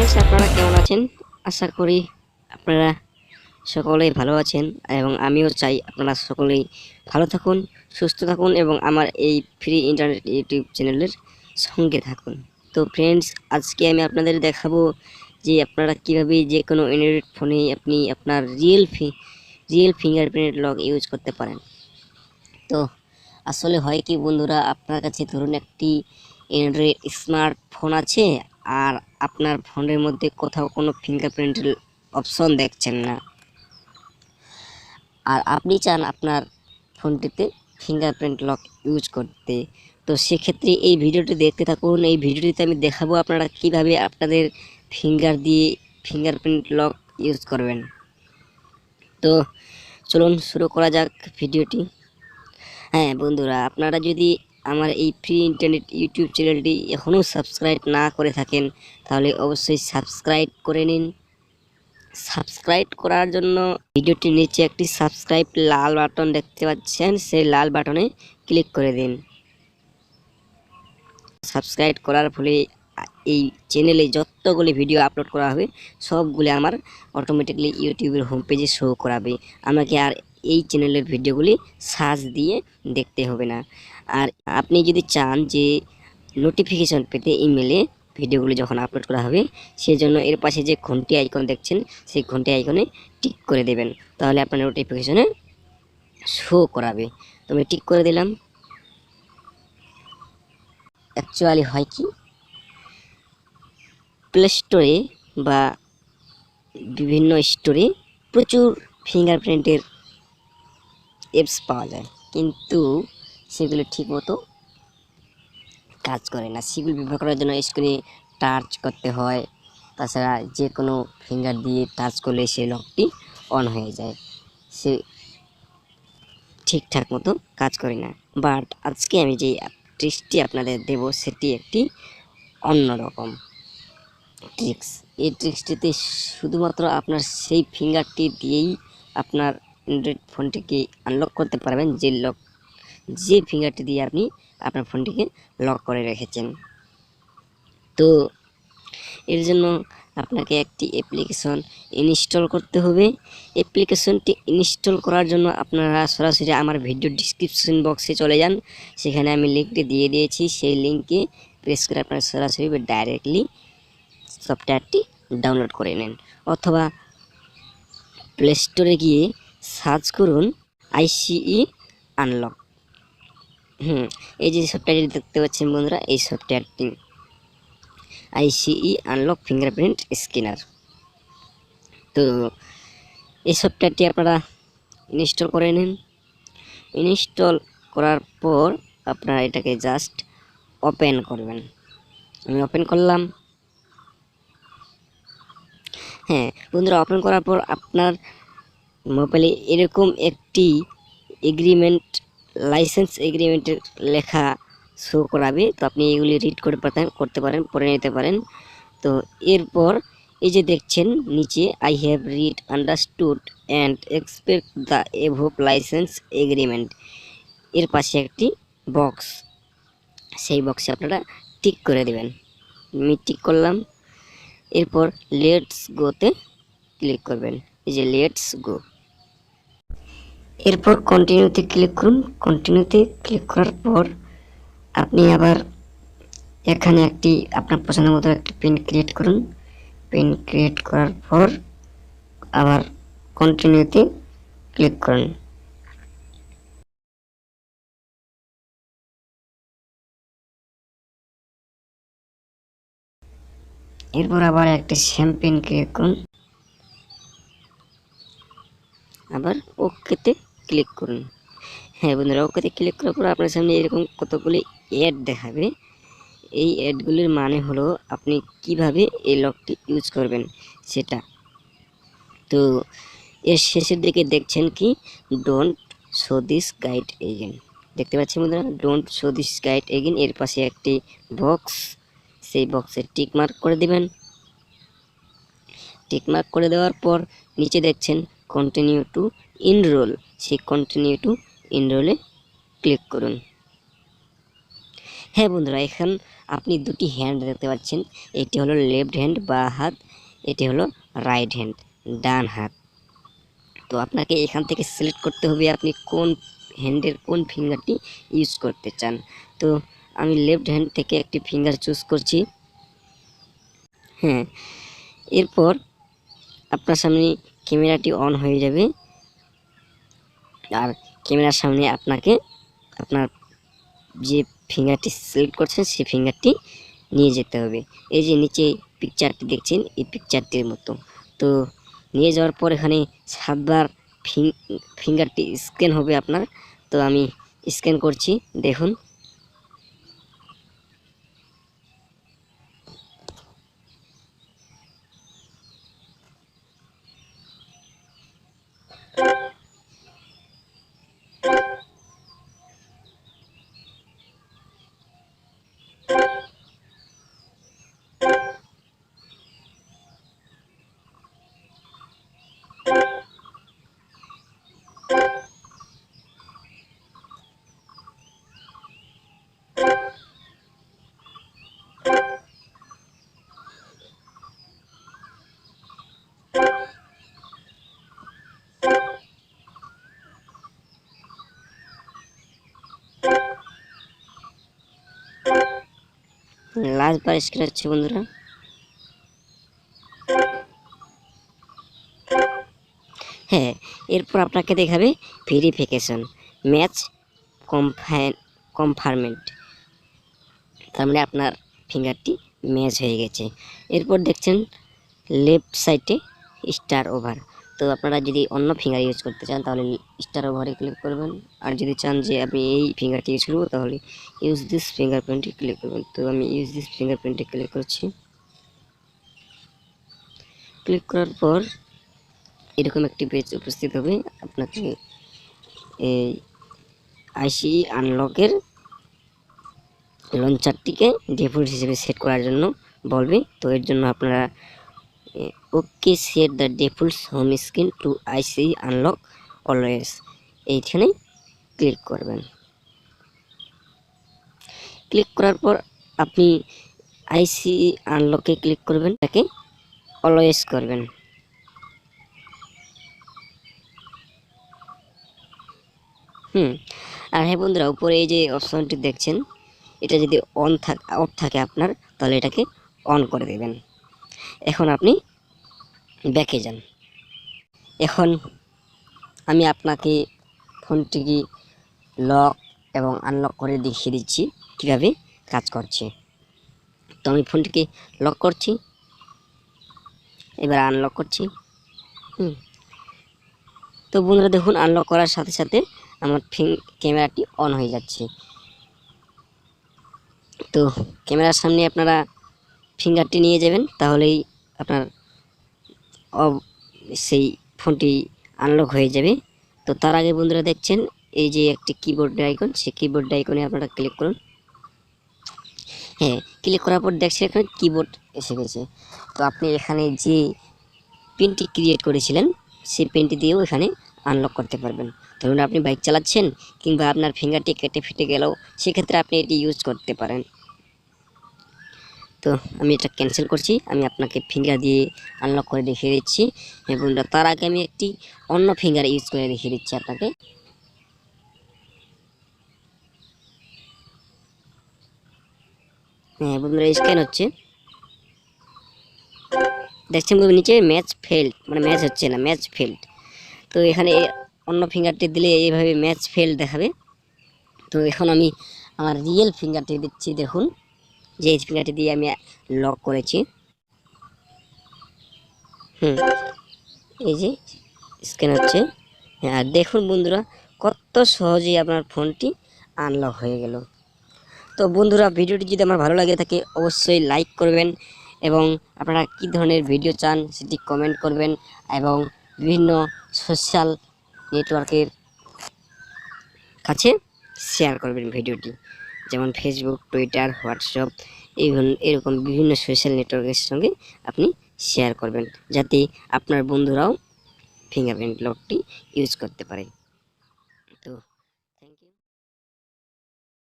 Friends আপনারা কেমন আছেন? আশা করি আপনারা সকলেই ভালো আছেন এবং আমিও চাই আপনারা সকলেই ভালো থাকুন, সুস্থ থাকুন এবং আমার এই ফ্রি ইন্টারনেট ইউটিউব চ্যানেলের সঙ্গে থাকুন। তো ফ্রেন্ডস আজকে আমি আপনাদের দেখাবো যে আপনারা কীভাবে যে কোনো অ্যান্ড্রয়েড ফোনে আপনি আপনার রিয়েল ফি রিয়েল ফিঙ্গারপ্রিন্ট লক ইউজ করতে পারেন। তো আসলে হয় কি বন্ধুরা, আপনার কাছে ধরুন একটি অ্যান্ড্রয়েড স্মার্টফোন আছে আর আপনার ফোনের মধ্যে কোথাও কোনো ফিঙ্গারপ্রিন্টের অপশন দেখছেন না। আর আপনি চান আপনার ফোনটিতে ফিঙ্গারপ্রিন্ট লক ইউজ করতে। তো সেক্ষেত্রে এই ভিডিওটি দেখতে থাকুন। এই ভিডিওটিতে আমি দেখাবো আপনারা কীভাবে আপনাদের ফিঙ্গার দিয়ে ফিঙ্গারপ্রিন্ট লক ইউজ করবেন। তো চলুন শুরু করা যাক ভিডিওটি। হ্যাঁ বন্ধুরা, আপনারা যদি আমার এই ফ্রি ইন্টারনেট ইউটিউব চ্যানেলটি এখনও সাবস্ক্রাইব না করে থাকেন, তাহলে অবশ্যই সাবস্ক্রাইব করে নিন। সাবস্ক্রাইব করার জন্য ভিডিওটির নিচে একটি সাবস্ক্রাইব লাল বাটন দেখতে পাচ্ছেন, সেই লাল বাটনে ক্লিক করে দিন। সাবস্ক্রাইব করার ফলে এই চ্যানেলে যতগুলি ভিডিও আপলোড করা হবে, সবগুলি আমার অটোমেটিকলি ইউটিউবের হোম পেজে শো করাবে। আমাকে আর এই চ্যানেলের ভিডিওগুলি সার্চ দিয়ে দেখতে হবে না। আর আপনি যদি চান যে নোটিফিকেশন পেতে ইমেলে ভিডিওগুলো যখন আপলোড করা হবে, সেজন্য এর পাশে যে ঘন্টি আইকন দেখছেন, সেই ঘন্টি আইকনে টিক করে দেবেন। তাহলে আপনার নোটিফিকেশনে শো করাবে। তো আমি টিক করে দিলাম। অ্যাকচুয়ালি হয় কি? প্লে স্টোরে বা বিভিন্ন স্টোরে প্রচুর ফিঙ্গারপ্রিন্টের অ্যাপস পাওয়া যায়। কিন্তু সেগুলো ঠিকমতো কাজ করে না। সেগুলো ব্যবহার করার জন্য স্ক্রিনে টাচ করতে হয়। তাছাড়া যে কোনো ফিঙ্গার দিয়ে টাচ করলে সেই লকটি অন হয়ে যায়। সে ঠিকঠাক মতো কাজ করে না। বাট আজকে আমি যে ট্রিক্সটি আপনাদের দেব, সেটি একটি অন্যরকম ট্রিক্স এই ট্রিক্সটিতে শুধুমাত্র আপনার সেই ফিঙ্গারটি দিয়েই আপনার অ্যান্ড্রয়েড ফোনটিকে আনলক করতে পারবেন, যে লক যে ফিঙ্গারটি দিয়ে আপনি আপনার ফোনটিকে লক করে রেখেছেন। তো এর জন্য আপনাকে একটি অ্যাপ্লিকেশন ইনস্টল করতে হবে। অ্যাপ্লিকেশনটি ইনস্টল করার জন্য আপনারা সরাসরি আমার ভিডিও ডিসক্রিপশন বক্সে চলে যান। সেখানে আমি লিঙ্কটি দিয়ে দিয়েছি। সেই লিঙ্কে প্রেস করে আপনারা সরাসরি ডাইরেক্টলি সফটওয়্যারটি ডাউনলোড করে নেন। অথবা প্লে স্টোরে গিয়ে সার্চ করুন আইসিই আনলক হুম, এই যে সফটওয়্যারটি দেখতে পাচ্ছেন বন্ধুরা, এই সফটওয়্যারটি আইসিই আনলক ফিঙ্গারপ্রিন্ট স্ক্যানার। তো এই সফটওয়্যারটি আপনারা ইনস্টল করে নিন। ইনস্টল করার পর আপনারা এটাকে জাস্ট ওপেন করবেন। আমি ওপেন করলাম। হ্যাঁ বন্ধুরা, ওপেন করার পর আপনার মোবাইলে এরকম একটি এগ্রিমেন্ট লাইসেন্স এগ্রিমেন্টের লেখা শো করাবে। তো আপনি এগুলি রিড করে পারেন করতে পারেন, পড়ে নিতে পারেন। তো এরপর এই যে দেখছেন নিচে I have read understood and expect the above license agreement এর পাশে একটি বক্স সেই বক্সে আপনারা টিক করে দেবেন। আমি টিক করলাম। এরপর লেটস গোতে ক্লিক করবেন। এই যে লেটস গো এরপর কন্টিনিউতে ক্লিক করুন। কন্টিনিউতে ক্লিক করার পর আপনি আবার এখানে একটি আপনার পছন্দ মতো একটি পিন ক্রিয়েট করুন। পিন ক্রিয়েট করার পর আবার কন্টিনিউতে ক্লিক করুন। এরপর আবার একটি সেম পিন ক্রিয়েট করুন। আবার ওকেতে ক্লিক করুন। হ্যাঁ বন্ধুরা ওকেতে ক্লিক করার পর আপনার সামনে এরকম কতগুলি অ্যাড দেখাবে। এই অ্যাডগুলির মানে হলো আপনি কীভাবে এই লকটি ইউজ করবেন সেটা। তো, এর শেষের দিকে দেখছেন কি? Don't show this guide again দেখতে পাচ্ছেন বন্ধুরা? Don't show this guide again এর পাশে একটি বক্স সেই বক্সে টিক মার্ক করে দেবেন। টিক মার্ক করে দেওয়ার পর নিচে দেখছেন কন্টিনিউ টু ইনরোল সেই কন্টিনিউ টু ইনরোলে ক্লিক করুন। হ্যাঁ বন্ধুরা, এখন আপনি দুটি হ্যান্ড দেখতে পাচ্ছেন। এটি হলো লেফট হ্যান্ড বা হাত, এটি হলো রাইট হ্যান্ড ডান হাত। তো আপনাকে এখান থেকে সিলেক্ট করতে হবে আপনি কোন হ্যান্ডের কোন ফিঙ্গারটি ইউজ করতে চান। তো আমি লেফট হ্যান্ড থেকে একটি ফিঙ্গার চুজ করছি। হ্যাঁ এরপর আপনার সামনে ক্যামেরাটি অন হয়ে যাবে। আর ক্যামেরার সামনে আপনাকে আপনার যে ফিঙ্গারটি সিলেক্ট করছেন, সেই ফিঙ্গারটি নিয়ে যেতে হবে। এই যে নিচে পিকচারটি দেখছেন, এই পিকচারটির মতো। তো নিয়ে যাওয়ার পর এখানে সাতবার ফিঙ্গারটি স্ক্যান হবে আপনার। তো আমি স্ক্যান করছি, দেখুন। লাস্ট বার স্ক্রিন হচ্ছে বন্ধুরা। হ্যাঁ এরপর আপনাকে দেখাবে ভেরিফিকেশন ম্যাচ কনফার্মেন্ট তার মানে আপনার ফিঙ্গারটি ম্যাচ হয়ে গেছে। এরপর দেখছেন লেফট সাইডে স্টার ওভার তো আপনারা যদি অন্য ফিঙ্গার ইউজ করতে চান, তাহলে স্টার ওভারে ক্লিক করবেন। আর যদি চান যে আমি এই ফিঙ্গারটি ইউজ করব, তাহলে ইউজ দিস ফিঙ্গারপ্রিন্টে ক্লিক করবেন। তো আমি ইউজ দিস ফিঙ্গারপ্রিন্টে ক্লিক করছি। ক্লিক করার পর এরকম একটি পেজ উপস্থিত হবে। আপনাকে এই আইসি আনলকের লঞ্চারটিকে ডিফল্ট হিসেবে সেট করার জন্য বলবে। তো এর জন্য আপনারা okay set the default home screen to IC unlock always এইখানে ক্লিক করবেন। ক্লিক করার পর আপনি আইসি আনলকে ক্লিক করবেন। তাকে অলওয়েজ করবেন। হুম। আর হ্যাঁ বন্ধুরা, উপরে এই যে অপশনটি দেখছেন, এটা যদি অন থাক অফ থাকে আপনার, তাহলে এটাকে অন করে দেবেন। এখন আপনি ব্যাকে যান। এখন আমি আপনাকে ফোনটিকে লক এবং আনলক করে দেখিয়ে দিচ্ছি কীভাবে কাজ করছে। তো আমি ফোনটিকে লক করছি, এবার আনলক করছি। তো বন্ধুরা দেখুন, আনলক করার সাথে সাথে আমার ফিং ক্যামেরাটি অন হয়ে যাচ্ছে। তো ক্যামেরার সামনে আপনারা ফিঙ্গারটি নিয়ে যাবেন, তাহলেই আপনার সেই ফোনটি আনলক হয়ে যাবে। তো তার আগে বন্ধুরা দেখছেন, এই যে একটি কিবোর্ড আইকন সেই কিবোর্ড আইকনে আপনারা ক্লিক করুন। হ্যাঁ ক্লিক করার পর দেখছেন এখানে কিবোর্ড এসে গেছে। তো আপনি এখানে যে পিনটি ক্রিয়েট করেছিলেন, সেই পেনটি দিয়েও এখানে আনলক করতে পারবেন। ধরুন আপনি বাইক চালাচ্ছেন, কিংবা আপনার ফিঙ্গারটি কেটে ফেটে গেলেও, সেক্ষেত্রে আপনি এটি ইউজ করতে পারেন। তো আমি এটা ক্যান্সেল করছি। আমি আপনাকে ফিঙ্গার দিয়ে আনলক করে দেখিয়ে দিচ্ছি। এবং তার আগে আমি একটি অন্য ফিঙ্গার ইউজ করে দেখিয়ে দিচ্ছি আপনাকে। হ্যাঁ বন্ধুরা স্ক্যান হচ্ছে। দেখছেন বন্ধু নিচে ম্যাচ ফেল্ড মানে ম্যাচ হচ্ছে না ম্যাচ ফেল্ড তো এখানে অন্য ফিঙ্গারটি দিলে এইভাবে ম্যাচ ফেল্ড দেখাবে। তো এখন আমি আমার রিয়েল ফিঙ্গারটি দিচ্ছি, দেখুন। যে ফিঙ্গারটি দিয়ে আমি লক করেছি। হুম, এই যে স্ক্যান হচ্ছে। হ্যাঁ আর দেখুন বন্ধুরা, কত সহজেই আপনার ফোনটি আনলক হয়ে গেল। তো বন্ধুরা, ভিডিওটি যদি আমার ভালো লাগে থাকে, অবশ্যই লাইক করবেন এবং আপনারা কী ধরনের ভিডিও চান সেটি কমেন্ট করবেন এবং বিভিন্ন সোশ্যাল নেটওয়ার্কের কাছে শেয়ার করবেন ভিডিওটি। যেমন ফেসবুক টুইটার হোয়াটসঅ্যাপ এই এরকম বিভিন্ন সোশ্যাল নেটওয়ার্কের সঙ্গে আপনি শেয়ার করবেন, যাতে আপনার বন্ধুরাও ফিঙ্গারপ্রিন্ট লকটি ইউজ করতে পারে।